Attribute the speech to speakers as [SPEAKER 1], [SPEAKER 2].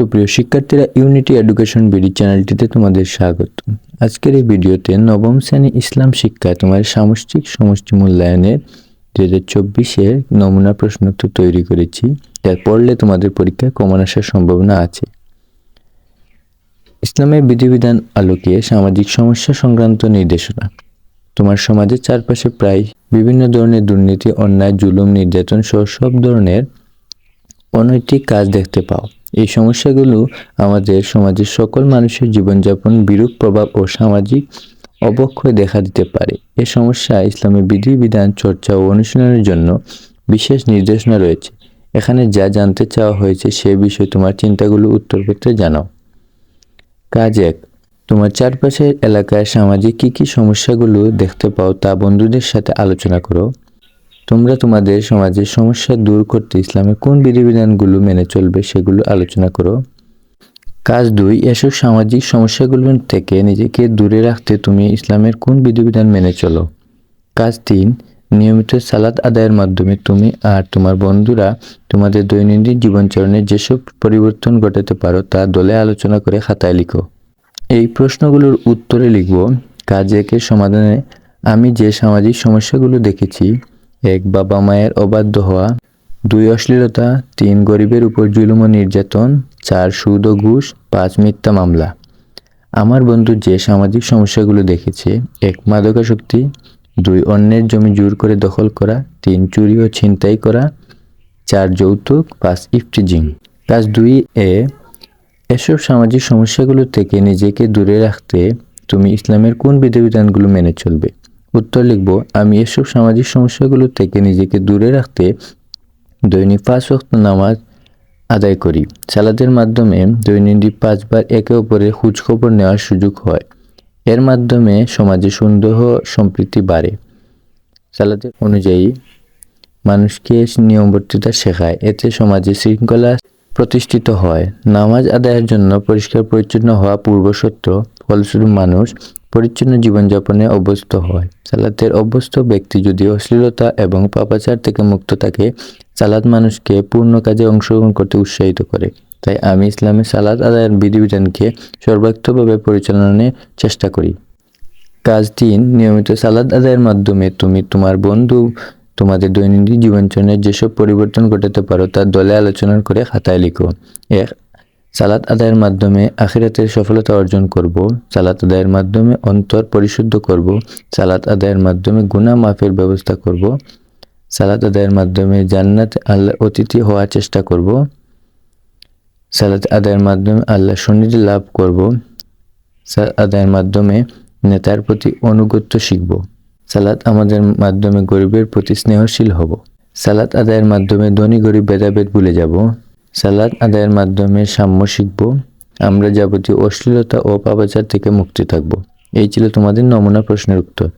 [SPEAKER 1] সুপ্রিয় শিক্ষার্থীরা unity education BD চ্যানেলটিতে তোমাদের স্বাগত। আজকের এই ভিডিওতে নবম শ্রেণি ইসলাম শিক্ষা তোমার সামষ্টিক সমষ্টি মূল্যায়নের দু হাজার চব্বিশের নমুনা প্রশ্নোত্তর তৈরি করেছি। যা পড়লে তোমাদের পরীক্ষায় কমন আসার সম্ভাবনা আছে। ইসলামের বিধিবিধান আলোকে সামাজিক সমস্যা সংক্রান্ত নির্দেশনা। তোমার সমাজের চারপাশে প্রায় বিভিন্ন ধরনের দুর্নীতি, অন্যায়, জুলুম, নির্যাতন সহ সব ধরনের অনৈতিক কাজ দেখতে পাও। এই সমস্যাগুলো আমাদের সমাজের সকল মানুষের জীবনযাপন বিরূপ প্রভাব ও সামাজিক অবক্ষয় দেখা দিতে পারে। এ সমস্যা ইসলামের বিধিবিধান, চর্চা ও অনুশীলনের জন্য বিশেষ নির্দেশনা রয়েছে। এখানে যা জানতে চাওয়া হয়েছে সে বিষয়ে তোমার চিন্তাগুলো উত্তর করতে জানাও। কাজ এক, তোমার চারপাশের এলাকায় সামাজিক কী কী সমস্যাগুলো দেখতে পাও তা বন্ধুদের সাথে আলোচনা করো। তোমরা তোমাদের সমাজের সমস্যা দূর করতে ইসলামের কোন বিধিবিধানগুলো মেনে চলবে সেগুলো আলোচনা করো। কাজ দুই, এসব সামাজিক সমস্যাগুলো থেকে নিজেকে দূরে রাখতে তুমি ইসলামের কোন বিধিবিধান মেনে চলো। কাজ তিন, নিয়মিত সালাদ আদায়ের মাধ্যমে তুমি আর তোমার বন্ধুরা তোমাদের দৈনন্দিন জীবনচরণে যেসব পরিবর্তন ঘটাতে পারো তা দলে আলোচনা করে খাতায় লিখো। এই প্রশ্নগুলোর উত্তরে লিখব, কাজ একের সমাধানে আমি যে সামাজিক সমস্যাগুলো দেখেছি এক বাবা মায়ের অবাধ্য হওয়া, দুই অশ্লীলতা, তিন গরিবের উপর জুলুম নির্যাতন, চার সুদ ও ঘুষ, পাঁচ মিথ্যা মামলা। আমার বন্ধু যে সামাজিক সমস্যাগুলো দেখেছে, এক মাদকাসক্তি, দুই অন্যের জমি জোর করে দখল করা, তিন চুরি ও ছিনতাই করা, চার যৌতুক, পাঁচ ইফটিজিং। কাজ দুই এ, এসব সামাজিক সমস্যাগুলো থেকে নিজেকে দূরে রাখতে তুমি ইসলামের কোন বিধিবিধানগুলো মেনে চলবে? উত্তর লিখব, আমি এসব সামাজিক সমস্যাগুলো থেকে নিজেকে দূরে রাখতে দৈনিক পাঁচ ওয়াক্ত নামাজ আদায় করি। সালাদের মাধ্যমে দৈনন্দিন পাঁচবার একে অপরের খোঁজখবর নেওয়ার সুযোগ হয়। এর মাধ্যমে সমাজে সন্দেহ সম্প্রীতি বাড়ে। সালাদের অনুযায়ী, মানুষকে নিয়মবর্তিতা শেখায়। এতে সমাজে শৃঙ্খলা প্রতিষ্ঠিত হয়। নামাজ আদায়ের জন্য পরিষ্কার পরিচ্ছন্ন হওয়া পূর্বশর্ত ফলস্বরূপ মানুষ পরিচ্ছন্ন জীবনযাপনে অভ্যস্ত হয়। সালাতের অভ্যস্ত ব্যক্তি যদি অশ্লীলতা এবং পাপাচার থেকে মুক্ত থাকে সালাদ মানুষকে পূর্ণ কাজে অংশগ্রহণ করতে উৎসাহিত করে। তাই আমি ইসলামে সালাদ আদায়ের বিধিবিধানকে সর্বাত্মকভাবে পরিচালনার চেষ্টা করি। কাজ তিন নিয়মিত সালাদ আদায়ের মাধ্যমে তুমি তোমার বন্ধু, তোমাদের দৈনন্দিন জীবনচরণে যেসব পরিবর্তন ঘটাতে পারো তা দলে আলোচনা করে খাতায় লিখো। এক সালাত আদায়ের মাধ্যমে আখিরাতের সফলতা অর্জন করব, সালাত আদায়ের মাধ্যমে অন্তর পরিশুদ্ধ করব, সালাত আদায়ের মাধ্যমে গুনাহ মাফের ব্যবস্থা করব, সালাত আদায়ের মাধ্যমে জান্নাত আল্লাহ অতিথি হওয়ার চেষ্টা করব, সালাত আদায়ের মাধ্যমে আল্লাহ সন্নিধি লাভ করব, সালাত আদায়ের মাধ্যমে নেতার প্রতি অনুগত্য শিখব, সালাত আমাদের মাধ্যমে গরিবের প্রতি স্নেহশীল হব, সালাত আদায়ের মাধ্যমে ধনী গরিব ভেদাভেদ ভুলে যাব সালাত আদায়ের মাধ্যমে সাম্য শিখব। আমরা যাবতীয় অশ্লীলতা ও পাপাচার থেকে মুক্তি থাকব। এই ছিল তোমাদের নমুনা প্রশ্নের উত্তর।